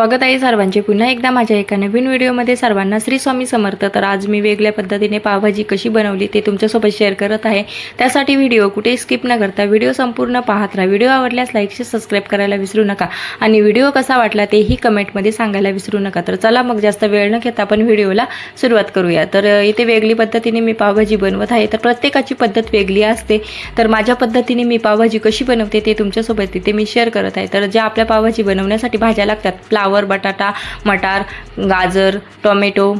स्वागत आहे सर्वांचे. पुन्हा एकदा माझ्या एका नवीन व्हिडिओमध्ये सर्वांना श्री स्वामी समर्थ. तर आज मी वेगळ्या पद्धतीने पावभाजी कशी बनवली ते तुमच्यासोबत शेअर करत आहे. त्यासाठी व्हिडिओ कुठे स्किप न करता व्हिडिओ संपूर्ण पाहत राहा. व्हिडिओ आवडल्यास लाईकशी सबस्क्राईब करायला विसरू नका. आणि व्हिडिओ कसा वाटला तेही कमेंटमध्ये सांगायला विसरू नका. तर चला मग जास्त वेळ न घेता आपण व्हिडिओला सुरुवात करूया. तर इथे वेगळी पद्धतीने मी पावभाजी बनवत आहे. तर प्रत्येकाची पद्धत वेगळी असते. तर माझ्या पद्धतीने मी पावभाजी कशी बनवते ते तुमच्यासोबत तिथे मी शेअर करत आहे. तर ज्या आपल्या पावभाजी बनवण्यासाठी भाज्या लागतात फ्लावर बटाटा मटार गाजर टोमॅटो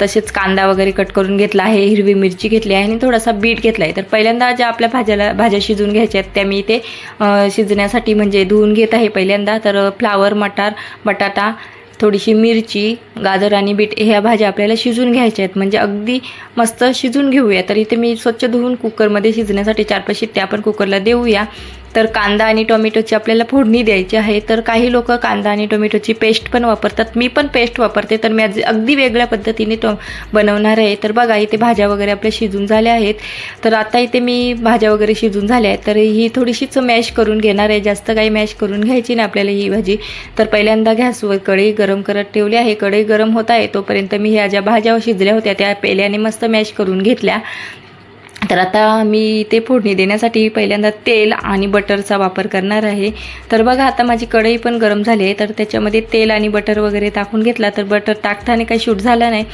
तसेच कांदा वगैरे कट करून घेतला आहे हिरवी मिरची घेतली आहे आणि थोडासा बीट घेतला आहे तर पहिल्यांदा ज्या आपल्या भाज्याला भाज्या शिजवून घ्यायच्या आहेत त्या मी इथे शिजण्यासाठी म्हणजे धुवून घेत आहे पहिल्यांदा. तर फ्लावर मटार बटाटा थोडीशी मिरची गाजर आणि बीट ह्या भाज्या आपल्याला शिजून घ्यायच्या आहेत. म्हणजे अगदी मस्त शिजून घेऊया. तर इथे मी स्वच्छ धुवून कुकरमध्ये शिजण्यासाठी चार पाच शिट्ट्या आपण कुकरला देऊया. तर कांदा आणि टोमॅटोची आपल्याला फोडणी द्यायची आहे. तर काही लोक कांदा आणि टोमॅटोची पेस्ट पण वापरतात. मी पण पेस्ट वापरते. तर मी आज अगदी वेगळ्या पद्धतीने टो बनवणार आहे. तर बघा इथे भाज्या वगैरे आपल्या शिजून झाल्या आहेत. तर आता इथे मी भाज्या वगैरे शिजून झाल्या आहेत. तर ही थोडीशीच मॅश करून घेणार आहे. जास्त काही मॅश करून घ्यायची नाही आपल्याला ही भाजी. तर पहिल्यांदा गॅसवर कढई गरम करत ठेवली आहे. कढई गरम होत आहे तोपर्यंत मी ह्या ज्या भाज्या शिजल्या होत्या त्या पेल्याने मस्त मॅश करून घेतल्या. तर आता मी ते फोडणी देण्यासाठी पहिल्यांदा तेल आणि बटरचा वापर करणार आहे. तर बघा आता माझी कढई पण गरम झाली आहे. तर त्याच्यामध्ये तेल आणि बटर वगैरे टाकून घेतला तर बटर टाकताना काही शूट झालं नाही.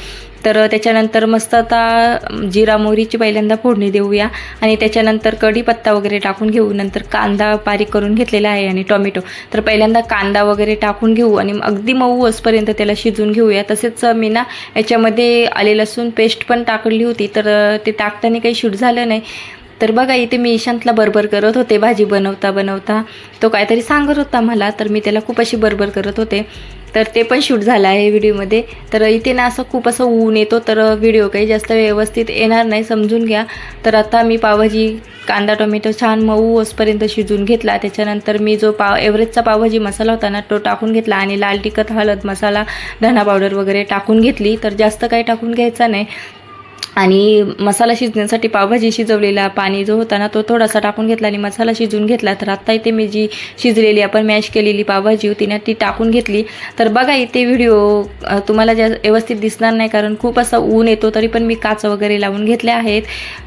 तर त्याच्यानंतर मस्त आता जिरा मोहरीची पहिल्यांदा फोडणी देऊया. आणि त्याच्यानंतर कढीपत्ता वगैरे टाकून घेऊ. नंतर कांदा बारीक करून घेतलेला आहे आणि टोमॅटो. तर पहिल्यांदा कांदा वगैरे टाकून घेऊ आणि अगदी मऊ असपर्यंत त्याला शिजून घेऊया. तसेच मी ना याच्यामध्ये आले लसूण पेस्ट पण टाकली होती. तर ते टाकताना काही शूट झालं नाही. तर बघा इथे मी ईशांतला बरबर करत होते. भाजी बनवता बनवता तो काहीतरी सांगत होता मला तर मी त्याला खूप अशी बरबर करत होते. तर ते पण शूट झालं आहे व्हिडिओमध्ये. तर इथे ना असं खूप असं ऊन येतो तर व्हिडिओ काही जास्त व्यवस्थित येणार नाही समजून घ्या. तर आता मी पावभाजी कांदा टोमॅटो छान मऊ असपर्यंत शिजून घेतला. त्याच्यानंतर मी जो पाव एव्हरेजचा पावभाजी मसाला होता ना तो टाकून घेतला आणि लाल तिखट हळद मसाला धना पावडर वगैरे टाकून घेतली. तर जास्त काही टाकून घ्यायचा नाही. आणि मसाला शिजण्यासाठी पावभाजी शिजवलेला पाणी जो होता ना तो थोडासा टाकून घेतला आणि मसाला शिजवून घेतला. तर आत्ता इथे मी जी शिजलेली आपण मॅश केलेली पावभाजी होती ना ती टाकून घेतली. तर बघा इथे व्हिडिओ तुम्हाला ज्या व्यवस्थित दिसणार नाही कारण खूप असा ऊन येतो तरी पण मी काच वगैरे लावून घेतले आहेत.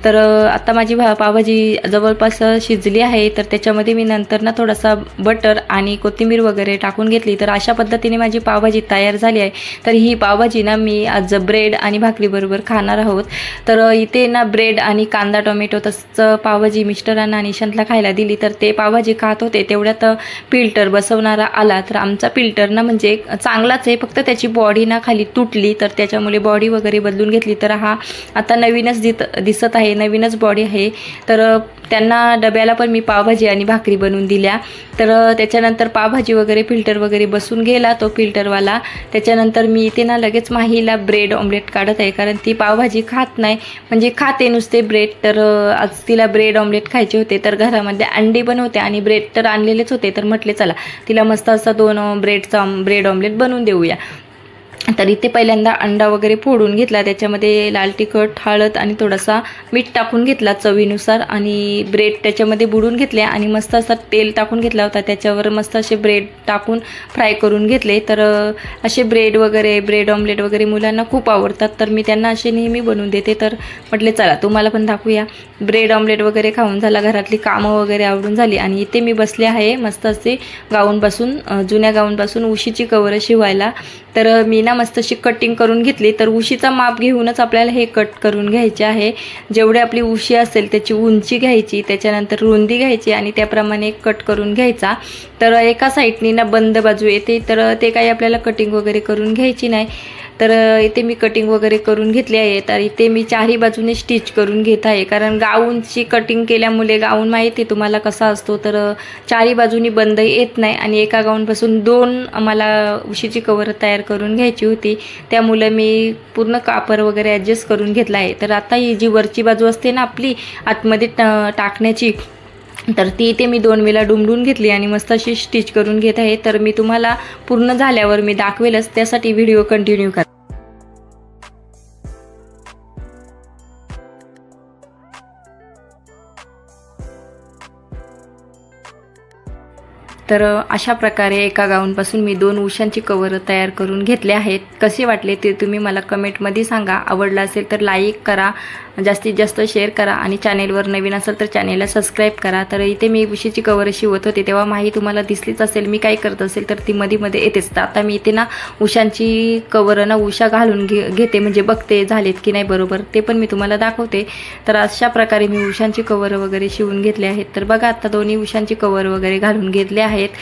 तर आत्ता माझी भा पावभाजी जवळपास शिजली आहे. तर त्याच्यामध्ये मी नंतर ना थोडासा बटर आणि कोथिंबीर वगैरे टाकून घेतली. तर अशा पद्धतीने माझी पावभाजी तयार झाली आहे. तर ही पावभाजी ना मी आज ब्रेड आणि भाकरीबरोबर खाणार आहोत. तर इथे ना ब्रेड आणि कांदा टोमॅटो तसंच पावभाजी मिस्टरांना निशांतला खायला दिली. तर ते पावभाजी खात होते. तेवढ्यात फिल्टर बसवणारा आला. तर आमचा फिल्टर ना म्हणजे चांगलाच आहे. फक्त त्याची बॉडी ना खाली तुटली. तर त्याच्यामुळे बॉडी वगैरे बदलून घेतली. तर हा आता नवीनच दित दिसत आहे. नवीनच बॉडी आहे. तर त्यांना डब्याला पण मी पावभाजी आणि भाकरी बनवून दिल्या. तर त्याच्यानंतर पावभाजी वगैरे फिल्टर वगैरे बसून गेला तो फिल्टरवाला. त्याच्यानंतर मी इथे ना लगेच माहीला ब्रेड ऑमलेट काढत आहे. कारण ती पावभाजी खा खात नाही. म्हणजे खाते नुसते ब्रेड तर आज तिला ब्रेड ऑमलेट खायचे होते तर घरामध्ये अंडी पण होते आणि ब्रेड तर आणलेलेच होते तर म्हटले चला तिला मस्त असा दोन ब्रेडचा ब्रेड ऑमलेट बनवून देऊया. तर इथे पहिल्यांदा अंडा वगैरे फोडून घेतला. त्याच्यामध्ये लाल तिखट हळद आणि थोडासा मीठ टाकून घेतला चवीनुसार आणि ब्रेड त्याच्यामध्ये बुडून घेतले आणि मस्त असा तेल टाकून घेतला होता. त्याच्यावर मस्त असे ब्रेड टाकून फ्राय करून घेतले. तर असे ब्रेड वगैरे ब्रेड ऑमलेट वगैरे मुलांना खूप आवडतात. तर मी त्यांना असे नेहमी बनवून देते. तर म्हटले चला तुम्हाला पण दाखवूया. ब्रेड ऑमलेट वगैरे खाऊन झाला. घरातली कामं वगैरे आवडून झाली आणि इथे मी बसले आहे. मस्त असे गाऊनपासून जुन्या गाऊनपासून उशीची कवरं शिवायला. तर मी ना मस्त अशी कटिंग करून घेतली तर उशीचा माप घेऊनच आपल्याला हे कट करून घ्यायचे आहे. जेवढी आपली उशी असेल त्याची उंची घ्यायची त्याच्यानंतर रुंदी घ्यायची आणि त्याप्रमाणे कट करून घ्यायचा. तर एका साईडनी ना बंद बाजू येते तर ते काही आपल्याला कटिंग वगैरे करून घ्यायची नाही. तर इथे मी कटिंग वगैरे करून घेतली आहे. तर इथे मी चारही बाजूने स्टिच करून घेत आहे. कारण गाऊनची कटिंग केल्यामुळे गाऊन माहिती आहे तुम्हाला कसा असतो. तर चारही बाजूनी बंद येत नाही आणि एका गाऊनपासून दोन मला उशीची कवर तयार करून घ्यायची होती. त्यामुळे मी पूर्ण कापर वगैरे ॲडजस्ट करून घेतला आहे. तर आता ही जी वरची बाजू असते ना आपली आतमध्ये ट- टाकण्याची तर ती इथे मी दोन वेळा डुमडून घेतली आणि मस्त अशी स्टिच करून घेत आहे. तर मी तुम्हाला पूर्ण झाल्यावर मी दाखवेलच. त्यासाठी व्हिडिओ कंटिन्यू करा. तर अशा प्रकारे एका गाऊनपासून मी दोन उशांची कवरं तयार करून घेतले आहेत. कसे वाटले ते तुम्ही मला कमेंटमध्ये सांगा. आवडलं असेल तर लाईक करा जास्तीत जास्त शेअर करा आणि चॅनेलवर नवीन असेल तर चॅनेलला सबस्क्राईब करा. तर इथे मी उशीची कवरं शिवत होते. तेव्हा माही तुम्हाला दिसलीच असेल मी काय करत असेल तर ती मध्ये मध्ये येतेच. तर आता मी इथे ना उशांची कवरं ना उषा घालून घे घेते. म्हणजे बघते झालेत की नाही बरोबर ते पण मी तुम्हाला दाखवते. तर अशा प्रकारे मी उशांची कवरं वगैरे शिवून घेतले आहेत. तर बघा आता दोन्ही उशांची कवर वगैरे घालून घेतले आहेत. आहेत.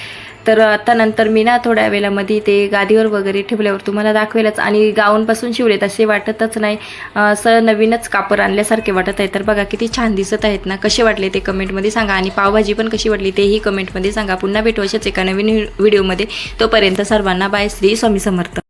तर आता नंतर मी ना थोड्या वेळामध्ये ते गादीवर वगैरे ठेवल्यावर तुम्हाला दाखवेलच. आणि गाऊनपासून शिवलेत असे वाटतच नाही. असं नवीनच कापड आणल्यासारखे वाटत आहे. तर बघा किती छान दिसत आहेत ना. कसे वाटले ते कमेंटमध्ये सांगा. आणि पावभाजी पण कशी वाटली तेही कमेंटमध्ये सांगा. पुन्हा भेटू अशाच एका नवीन व्हिडिओमध्ये. तोपर्यंत सर्वांना बाय. श्री स्वामी समर्थ.